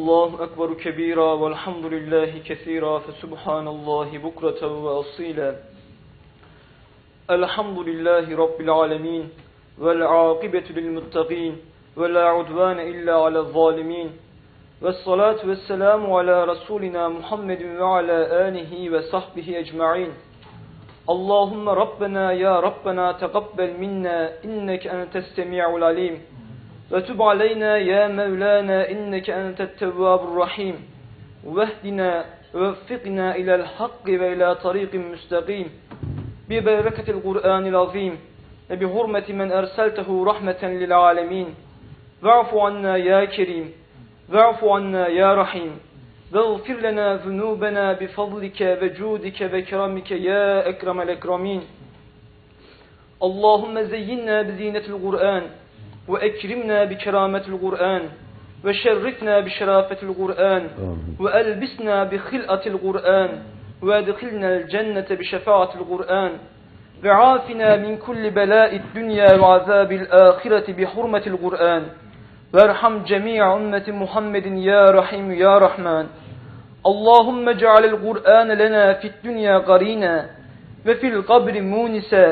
الله أكبر كبيرا والحمد لله كثيرا فسبحان الله بكرة وأصيلا. الحمد لله رب العالمين والعاقبة للمتقين ولا عدوان إلا على الظالمين والصلاة والسلام على رسولنا محمد وعلى آله وصحبه أجمعين. اللهم ربنا يا ربنا تقبل منا إنك أنت السميع العليم. وتب علينا يا مولانا إنك أنت التواب الرحيم. واهدنا ووفقنا إلى الحق وإلى طريق مستقيم. ببركة القرآن العظيم وبحرمة من أرسلته رحمة للعالمين. واعف عنا يا كريم. واعف عنا يا رحيم. واغفر لنا ذنوبنا بفضلك وجودك وكرمك يا أكرم الأكرمين. اللهم زينا بزينة القرآن. وأكرمنا بكرامة القرآن وشرفنا بشرافة القرآن وألبسنا بخلقة القرآن وأدخلنا الجنة بشفاعة القرآن. وعافنا من كل بلاء الدنيا وعذاب الآخرة بحرمة القرآن. وارحم جميع أمة محمد يا رحيم يا رحمن. اللهم اجعل القرآن لنا في الدنيا قرينا وفي القبر مونسا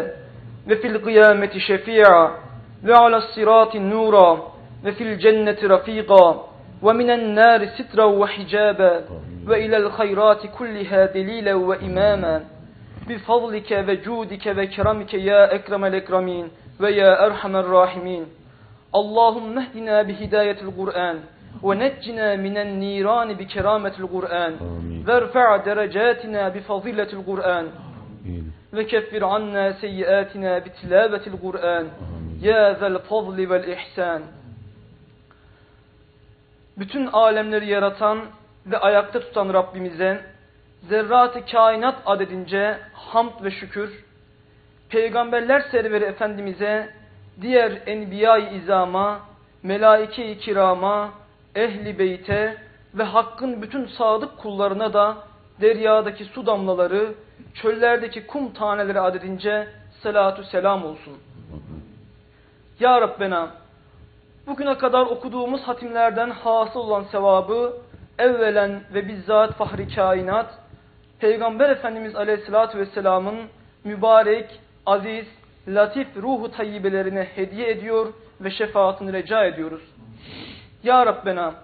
وفي القيامة شفيعا. وعلى الصراط نورا وفي الجنة رفيقا ومن النار سترا وحجابا وإلى الخيرات كلها دليلا وإماما. بفضلك وجودك وكرمك يا أكرم الأكرمين ويا أرحم الراحمين. اللهم اهدنا بهداية القرآن ونجنا من النيران بكرامة القرآن. وارفع درجاتنا بفضيلة القرآن. وكفر عنا سيئاتنا بتلاوة القرآن. Ya zel fadli vel ihsan. Bütün alemleri yaratan ve ayakta tutan Rabbimize zerrat-ı kainat adedince hamd ve şükür, peygamberler serveri Efendimiz'e, diğer enbiya-i izama, melaike-i kirama, ehli beyte ve hakkın bütün sadık kullarına da deryadaki su damlaları, çöllerdeki kum taneleri adedince salatu selam olsun.'' Ya Rabbena, bugüne kadar okuduğumuz hatimlerden hasıl olan sevabı evvelen ve bizzat fahri kainat, Peygamber Efendimiz Aleyhisselatü Vesselam'ın mübarek, aziz, latif ruhu tayyibelerine hediye ediyor ve şefaatini rica ediyoruz. Ya Rabbena,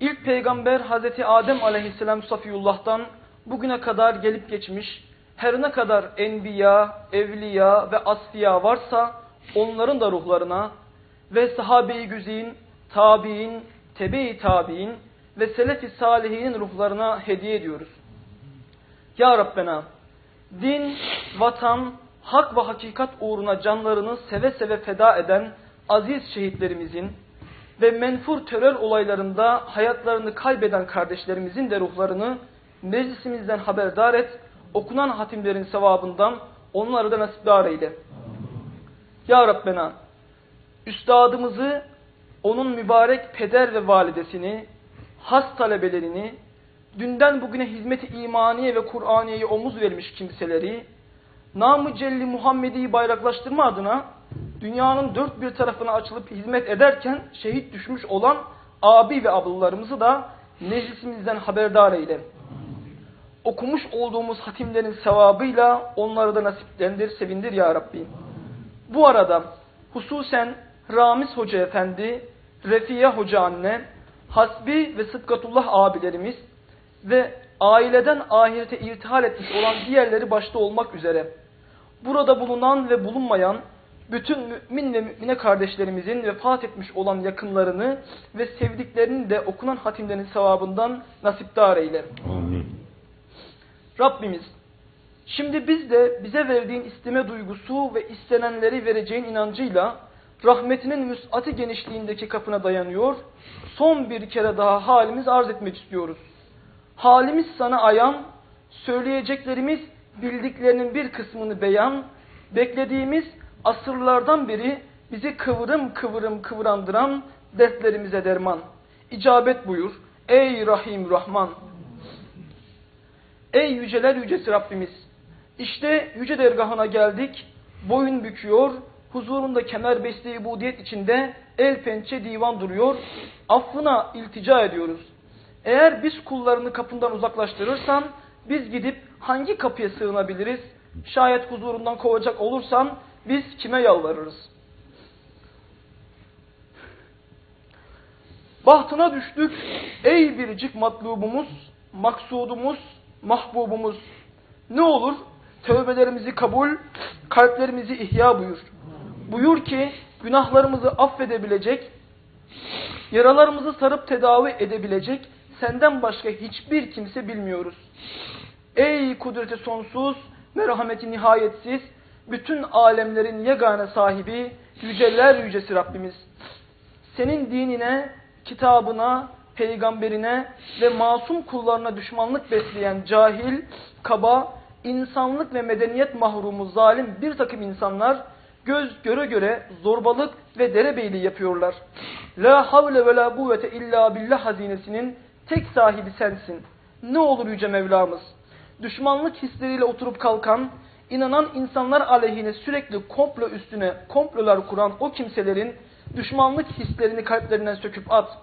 ilk peygamber Hazreti Adem aleyhisselam Safiyullah'tan bugüne kadar gelip geçmiş, her ne kadar enbiya, evliya ve asfiya varsa onların da ruhlarına ve sahabe-i güzin, tabi'in, tebe-i tabi'in ve selef-i salihinin ruhlarına hediye ediyoruz. Ya Rabbena, din, vatan, hak ve hakikat uğruna canlarını seve seve feda eden aziz şehitlerimizin ve menfur terör olaylarında hayatlarını kaybeden kardeşlerimizin de ruhlarını meclisimizden haberdar et, okunan hatimlerin sevabından onları da nasipdar eyle. Ya Rabbena, üstadımızı, onun mübarek peder ve validesini, has talebelerini, dünden bugüne hizmet-i imaniye ve Kur'aniye'ye omuz vermiş kimseleri, namı celli Muhammedi'yi bayraklaştırma adına dünyanın dört bir tarafına açılıp hizmet ederken şehit düşmüş olan abi ve ablalarımızı da meclisimizden haberdar eyle. Okumuş olduğumuz hatimlerin sevabıyla onları da nasiplendir, sevindir ya Rabbi. Bu arada hususen Ramiz Hoca Efendi, Refiye Hoca Anne, Hasbi ve Sıdkatullah abilerimiz ve aileden ahirete irtihal etmiş olan diğerleri başta olmak üzere burada bulunan ve bulunmayan bütün mümin ve mümine kardeşlerimizin vefat etmiş olan yakınlarını ve sevdiklerini de okunan hatimlerin sevabından nasipdar eyle. Amin. Rabbimiz şimdi biz de bize verdiğin isteme duygusu ve istenenleri vereceğin inancıyla rahmetinin müsati genişliğindeki kapına dayanıyor. Son bir kere daha halimiz arz etmek istiyoruz. Halimiz sana ayan, söyleyeceklerimiz bildiklerinin bir kısmını beyan, beklediğimiz asırlardan beri bizi kıvırım kıvırım kıvrandıran dertlerimize derman. İcabet buyur. Ey Rahim Rahman. Ey yüceler yücesi Rabbimiz. İşte yüce dergahına geldik. Boyun büküyor, huzurunda kemer besli ibudiyet içinde el pençe divan duruyor. Affına iltica ediyoruz. Eğer biz kullarını kapından uzaklaştırırsan biz gidip hangi kapıya sığınabiliriz? Şayet huzurundan kovacak olursan biz kime yalvarırız? Bahtına düştük ey biricik matlubumuz, maksudumuz, mahbubumuz. Ne olur tövbelerimizi kabul, kalplerimizi ihya buyur. Buyur ki günahlarımızı affedebilecek, yaralarımızı sarıp tedavi edebilecek senden başka hiçbir kimse bilmiyoruz. Ey kudreti sonsuz, merhameti nihayetsiz, bütün alemlerin yegane sahibi, yüceler yücesi Rabbimiz. Senin dinine, kitabına, peygamberine ve masum kullarına düşmanlık besleyen cahil, kaba, insanlık ve medeniyet mahrumu zalim bir takım insanlar göz göre göre zorbalık ve derebeyliği yapıyorlar. La havle ve la kuvvete illa billah hazinesinin tek sahibi sensin. Ne olur yüce Mevlamız. Düşmanlık hisleriyle oturup kalkan, inanan insanlar aleyhine sürekli komplo üstüne komplolar kuran o kimselerin düşmanlık hislerini kalplerinden söküp at.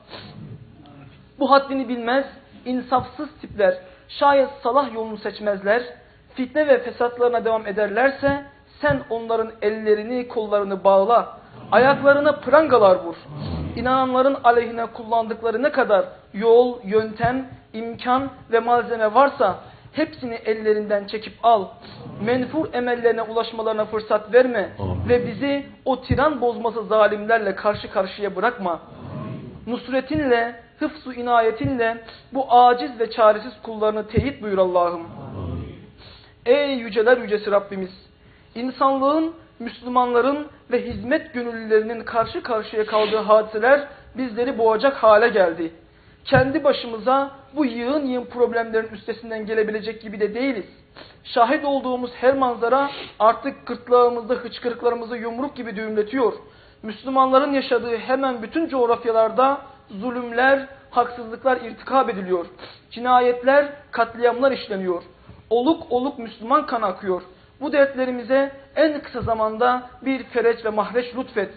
Bu haddini bilmez, insafsız tipler şayet salah yolunu seçmezler, fitne ve fesatlarına devam ederlerse sen onların ellerini kollarını bağla, ayaklarına prangalar vur. İnananların aleyhine kullandıkları ne kadar yol, yöntem, imkan ve malzeme varsa hepsini ellerinden çekip al. Menfur emellerine ulaşmalarına fırsat verme Amin. ve bizi o tiran bozması zalimlerle karşı karşıya bırakma. Nusretinle, hıfzu inayetinle bu aciz ve çaresiz kullarını teyit buyur Allah'ım. Ey yüceler yücesi Rabbimiz! İnsanlığın, Müslümanların ve hizmet gönüllülerinin karşı karşıya kaldığı hadiseler bizleri boğacak hale geldi. Kendi başımıza bu yığın yığın problemlerin üstesinden gelebilecek gibi de değiliz. Şahit olduğumuz her manzara artık gırtlağımızda hıçkırıklarımızı yumruk gibi düğümletiyor. Müslümanların yaşadığı hemen bütün coğrafyalarda zulümler, haksızlıklar irtikab ediliyor. Cinayetler, katliamlar işleniyor. Oluk oluk Müslüman kan akıyor. Bu dertlerimize en kısa zamanda bir fereç ve mahreç lütfet.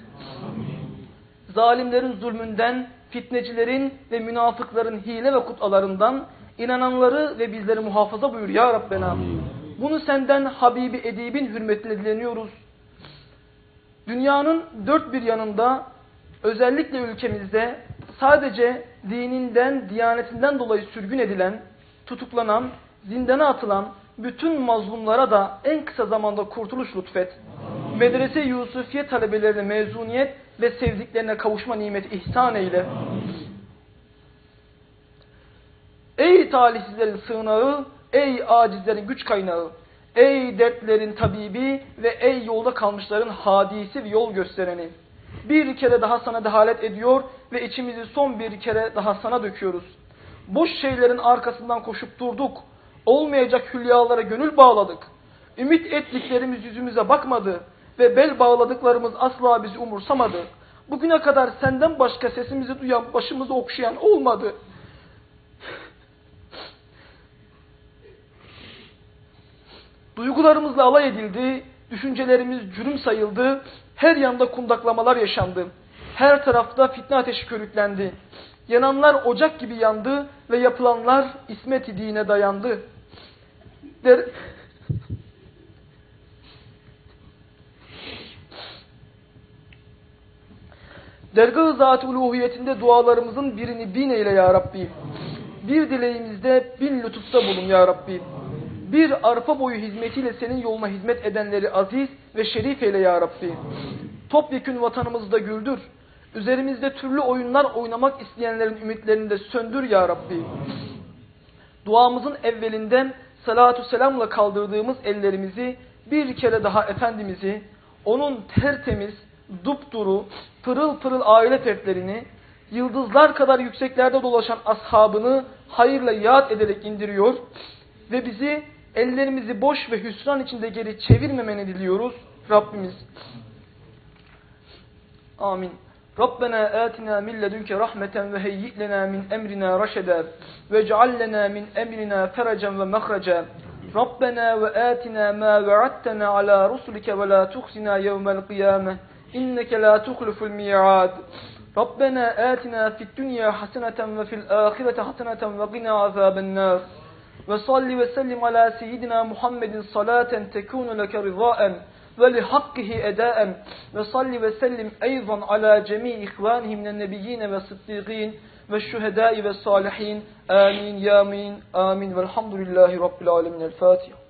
Zalimlerin zulmünden, fitnecilerin ve münafıkların hile ve kutlalarından inananları ve bizleri muhafaza buyur ya Rabbena. Bunu senden Habibi Edib'in hürmetine dileniyoruz. Dünyanın dört bir yanında özellikle ülkemizde sadece dininden, diyanetinden dolayı sürgün edilen, tutuklanan, zindana atılan bütün mazlumlara da en kısa zamanda kurtuluş lütfet. Medrese Yusufiye talebelerine mezuniyet ve sevdiklerine kavuşma nimeti ihsan eyle. Ey talihsizlerin sığınağı, ey acizlerin güç kaynağı, ey dertlerin tabibi ve ey yolda kalmışların hadisi ve yol göstereni. Bir kere daha sana dehalet ediyor ve içimizi son bir kere daha sana döküyoruz. Boş şeylerin arkasından koşup durduk. Olmayacak hülyalara gönül bağladık. Ümit ettiklerimiz yüzümüze bakmadı ve bel bağladıklarımız asla bizi umursamadı. Bugüne kadar senden başka sesimizi duyan, başımızı okşayan olmadı. Duygularımızla alay edildi, düşüncelerimiz cürüm sayıldı, her yanda kundaklamalar yaşandı. Her tarafta fitne ateşi körüklendi. Yananlar ocak gibi yandı ve yapılanlar ismet-i dine dayandı. Der... Dergah-ı Zat-ı Uluhiyetinde dualarımızın birini bin eyle ya Rabbi. Bir dileğimizde bin lütufta bulun ya Rabbi. Bir arpa boyu hizmetiyle senin yoluna hizmet edenleri aziz ve şerif eyle ya Rabbi. Topyekün vatanımızı da güldür. Üzerimizde türlü oyunlar oynamak isteyenlerin ümitlerini de söndür ya Rabbi. Duamızın evvelinden salatu selamla kaldırdığımız ellerimizi bir kere daha Efendimiz'i, onun tertemiz, dupduru, pırıl pırıl aile fertlerini, yıldızlar kadar yükseklerde dolaşan ashabını hayırla yad ederek indiriyor ve bizi ellerimizi boş ve hüsran içinde geri çevirmemeni diliyoruz Rabbimiz. Amin. Ledunke rahmeten ve heyyi lena min emrina raşeda ve ceal lena min emrina feracen ve mahraca ربنا وآتنا ما وعدتنا على رسلك ولا تخزنا يوم القيامة. إنك لا تخلف الميعاد. ربنا آتنا في الدنيا حسنة وفي الآخرة حسنة وقنا عذاب النار. وصل وسلم على سيدنا محمد صلاة تكون لك رضاء. ولحقه أداء. وصل وسلم أيضا على جميع إخوانه من النبيين والصديقين والشهداء والصالحين. آمين يا مين آمين. والحمد لله رب العالمين. الفاتحة.